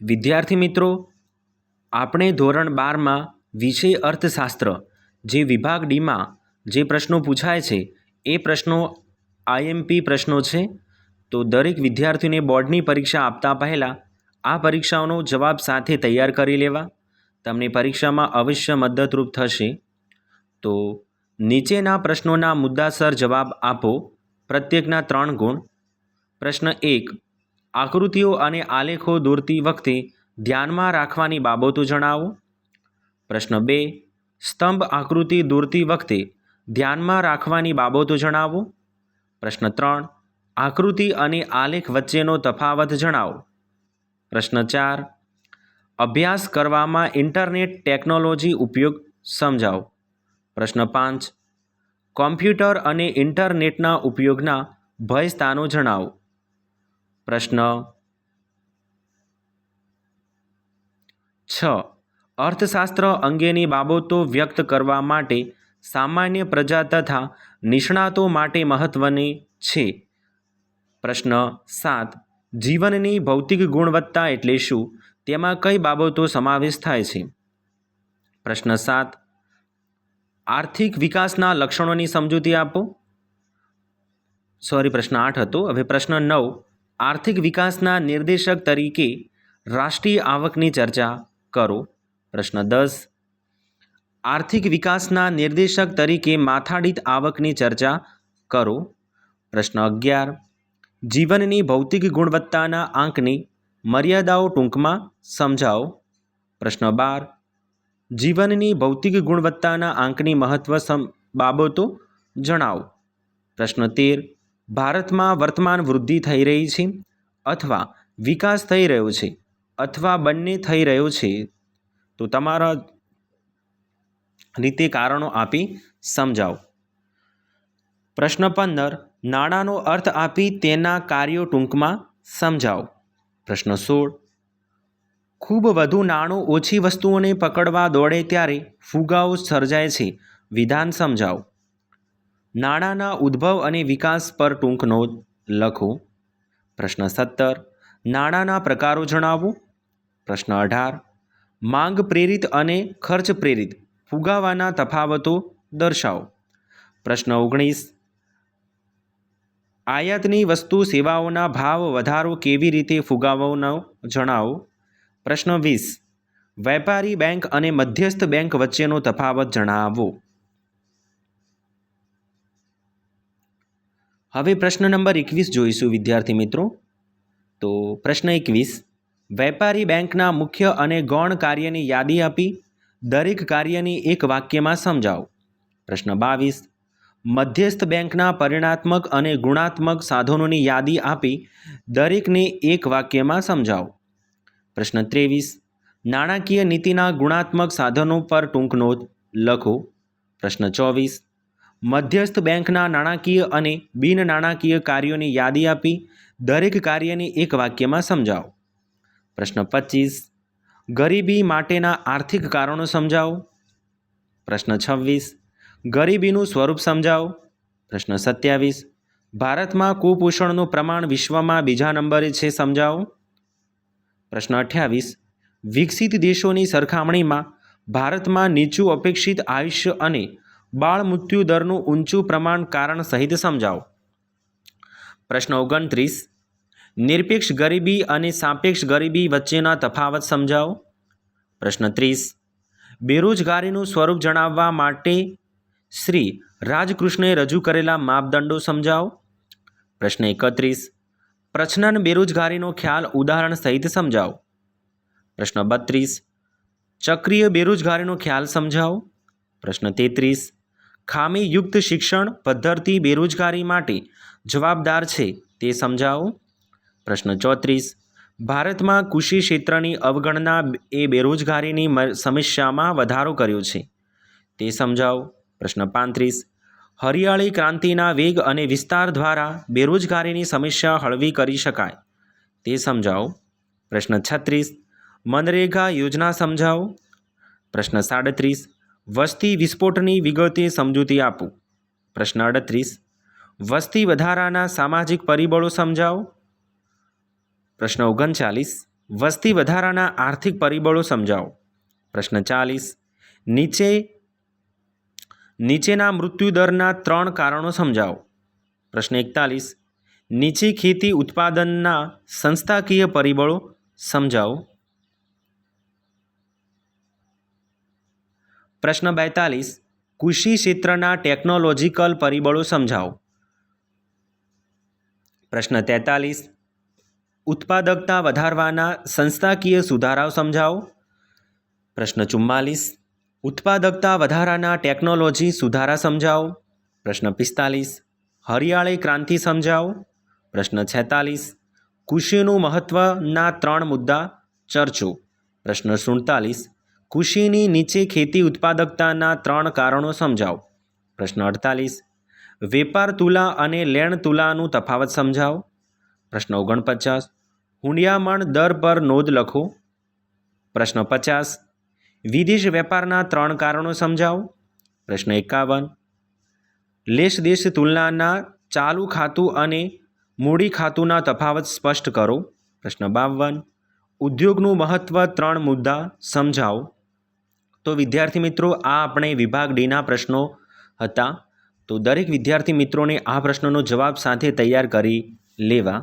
વિદ્યાર્થી મિત્રો, આપણે ધોરણ બારમાં વિષય અર્થશાસ્ત્ર જે વિભાગ ડીમાં જે પ્રશ્નો પૂછાય છે, એ પ્રશ્નો આઈએમપી પ્રશ્નો છે. તો દરેક વિદ્યાર્થીઓને બોર્ડની પરીક્ષા આપતા પહેલાં આ પરીક્ષાઓનો જવાબ સાથે તૈયાર કરી લેવા. તમને પરીક્ષામાં અવશ્ય મદદરૂપ થશે. તો નીચેના પ્રશ્નોના મુદ્દાસર જવાબ આપો. પ્રત્યેકના ત્રણ ગુણ. પ્રશ્ન એક આકૃતિઓ અને આલેખો દોરતી વખતે ધ્યાનમાં રાખવાની બાબતો જણાવો. પ્રશ્ન બે, સ્તંભ આકૃતિ દોરતી વખતે ધ્યાનમાં રાખવાની બાબતો જણાવો. પ્રશ્ન ત્રણ, આકૃતિ અને આલેખ વચ્ચેનો તફાવત જણાવો. પ્રશ્ન ચાર, અભ્યાસ કરવામાં ઇન્ટરનેટ ટેકનોલોજી ઉપયોગ સમજાવો. પ્રશ્ન પાંચ, કોમ્પ્યુટર અને ઇન્ટરનેટના ઉપયોગના ભય સ્થાનો જણાવો. પ્રશ્ન છ. અર્થશાસ્ત્ર અંગેની બાબતો વ્યક્ત કરવા માટે સામાન્ય પ્રજા તથા નિષ્ણાતો માટે મહત્ત્વની છે. પ્રશ્ન સાત. જીવનની ભૌતિક ગુણવત્તા એટલે શું? તેમાં કઈ બાબતો સમાવેશ થાય છે? પ્રશ્ન સાત. આર્થિક વિકાસના લક્ષણોની સમજૂતી આપો. સોરી પ્રશ્ન આઠ હતો. હવે પ્રશ્ન નવ. આર્થિક વિકાસના નિર્દેશક તરીકે રાષ્ટ્રીય આવકની ચર્ચા કરો. પ્રશ્ન દસ. આર્થિક વિકાસના નિર્દેશક તરીકે માથાડીત આવકની ચર્ચા કરો. પ્રશ્ન અગિયાર. જીવનની ભૌતિક ગુણવત્તાના આંકની મર્યાદાઓ ટૂંકમાં સમજાવો. પ્રશ્ન બાર. જીવનની ભૌતિક ગુણવત્તાના આંકની મહત્વ બાબતો જણાવો. પ્રશ્ન તેર. ભારતમાં વર્તમાન વૃદ્ધિ થઈ રહી છે અથવા વિકાસ થઈ રહ્યો છે અથવા બંને થઈ રહ્યો છે, તો તમારા રીતે કારણો આપી સમજાવો. પ્રશ્ન પંદર, નાણાંનો અર્થ આપી તેના કાર્યો ટૂંકમાં સમજાવો. પ્રશ્ન સોળ, ખૂબ વધુ નાણું ઓછી વસ્તુઓને પકડવા દોડે ત્યારે ફુગાઓ સર્જાય છે, વિધાન સમજાવો. નાણાંના ઉદ્ભવ અને વિકાસ પર ટૂંક નોંધ લખો. પ્રશ્ન સત્તર, નાણાંના પ્રકારો જણાવો. પ્રશ્ન અઢાર, માંગ પ્રેરિત અને ખર્ચ પ્રેરિત ફુગાવાના તફાવતો દર્શાવો. પ્રશ્ન ઓગણીસ, આયાતની વસ્તુ સેવાઓના ભાવ વધારો કેવી રીતે ફુગાવવાનો જણાવો. પ્રશ્ન વીસ, વેપારી બેંક અને મધ્યસ્થ બેંક વચ્ચેનો તફાવત જણાવો. હવે પ્રશ્ન નંબર એકવીસ જોઈશું, વિદ્યાર્થી મિત્રો. તો પ્રશ્ન એકવીસ. વેપારી બેંકના મુખ્ય અને ગૌણ કાર્યની યાદી આપી, દરેક કાર્યની એક વાક્યમાં સમજાવો. પ્રશ્ન બાવીસ. મધ્યસ્થ બેંકના પરિણાત્મક અને ગુણાત્મક સાધનોની યાદી આપી, દરેકને એક વાક્યમાં સમજાવો. પ્રશ્ન ત્રેવીસ. નાણાકીય નીતિના ગુણાત્મક સાધનો પર ટૂંક નોંધ લખો. પ્રશ્ન ચોવીસ. મધ્યસ્થ બેંકના નાણાકીય અને બિન નાણાકીય કાર્યોની યાદી આપી દરેક કાર્યને એક વાક્યમાં સમજાવો. પ્રશ્ન પચીસ, ગરીબી માટેના આર્થિક કારણો સમજાવો. પ્રશ્ન છવ્વીસ, ગરીબીનું સ્વરૂપ સમજાવો. પ્રશ્ન સત્યાવીસ, ભારતમાં કુપોષણનું પ્રમાણ વિશ્વમાં બીજા નંબરે છે સમજાવો. પ્રશ્ન અઠ્યાવીસ, વિકસિત દેશોની સરખામણીમાં ભારતમાં નીચું અપેક્ષિત આયુષ્ય અને બાળ મૃત્યુ દરનું ઊંચું પ્રમાણ કારણ સહિત સમજાવો. પ્રશ્ન ઓગણત્રીસ. નિરપેક્ષ ગરીબી અને સાપેક્ષ ગરીબી વચ્ચેના તફાવત સમજાવો. પ્રશ્ન ત્રીસ. બેરોજગારીનું સ્વરૂપ જણાવવા માટે શ્રી રાજકૃષ્ણે રજૂ કરેલા માપદંડો સમજાવો. પ્રશ્ન એકત્રીસ. પ્રશ્નન બેરોજગારીનો ખ્યાલ ઉદાહરણ સહિત સમજાવો. પ્રશ્ન બત્રીસ. ચક્રીય બેરોજગારીનો ખ્યાલ સમજાવો. પ્રશ્ન તેત્રીસ. ખામીયુક્ત શિક્ષણ પદ્ધતિ બેરોજગારી માટે જવાબદાર છે તે સમજાવો. પ્રશ્ન ચોત્રીસ. ભારતમાં કૃષિ ક્ષેત્રની અવગણના એ બેરોજગારીની સમસ્યામાં વધારો કર્યો છે. તે સમજાવો. પ્રશ્ન પાંત્રીસ. હરિયાળી ક્રાંતિના વેગ અને વિસ્તાર દ્વારા બેરોજગારીની સમસ્યા હળવી કરી શકાય. તે સમજાવો. પ્રશ્ન છત્રીસ. મનરેગા યોજના સમજાવો. પ્રશ્ન સાડત્રીસ. વસ્તી વિસ્ફોટની વિગતે સમજૂતી આપો. પ્રશ્ન અડત્રીસ વસ્તી વધારાના સામાજિક પરિબળો સમજાવો. પ્રશ્ન ઓગણચાલીસ. વસ્તી વધારાના આર્થિક પરિબળો સમજાવો. પ્રશ્ન ચાલીસ. નીચે, નીચેના મૃત્યુદરના ત્રણ કારણો સમજાવો. પ્રશ્ન એકતાલીસ. નીચી ખેતી ઉત્પાદનના સંસ્થાકીય પરિબળો સમજાવો. પ્રશ્ન બેતાલીસ, કૃષિ ક્ષેત્રના ટેકનોલોજીકલ પરિબળો સમજાવો. પ્રશ્ન તેતાલીસ, ઉત્પાદકતા વધારવાના સંસ્થાકીય સુધારાઓ સમજાવો. પ્રશ્ન ચુમ્માલીસ, ઉત્પાદકતા વધારાના ટેકનોલોજી સુધારા સમજાવો. પ્રશ્ન પિસ્તાલીસ, હરિયાળી ક્રાંતિ સમજાવો. પ્રશ્ન છેતાલીસ, કૃષિનું મહત્ત્વના ત્રણ મુદ્દા ચર્ચો. પ્રશ્ન સુડતાલીસ કૃષિની નીચે ખેતી ઉત્પાદકતાના ત્રણ કારણો સમજાવો. પ્રશ્ન અડતાલીસ. વેપાર તુલા અને લેણ તુલાનું તફાવત સમજાવો. પ્રશ્ન ઓગણપચાસ. હુંડિયામણ દર પર નોંધ લખો. પ્રશ્ન પચાસ. વિદેશ વેપારના ત્રણ કારણો સમજાવો. પ્રશ્ન એકાવન. લેશ દેશ તુલનાના ચાલુ ખાતું અને મૂડી ખાતુંના તફાવત સ્પષ્ટ કરો. પ્રશ્ન બાવન. ઉદ્યોગનું મહત્ત્વ ત્રણ મુદ્દા સમજાવો. તો વિદ્યાર્થી મિત્રો, આ આપણે વિભાગ ડીના પ્રશ્નો હતા. તો દરેક વિદ્યાર્થી મિત્રોને આ પ્રશ્નોનો જવાબ સાથે તૈયાર કરી લેવા.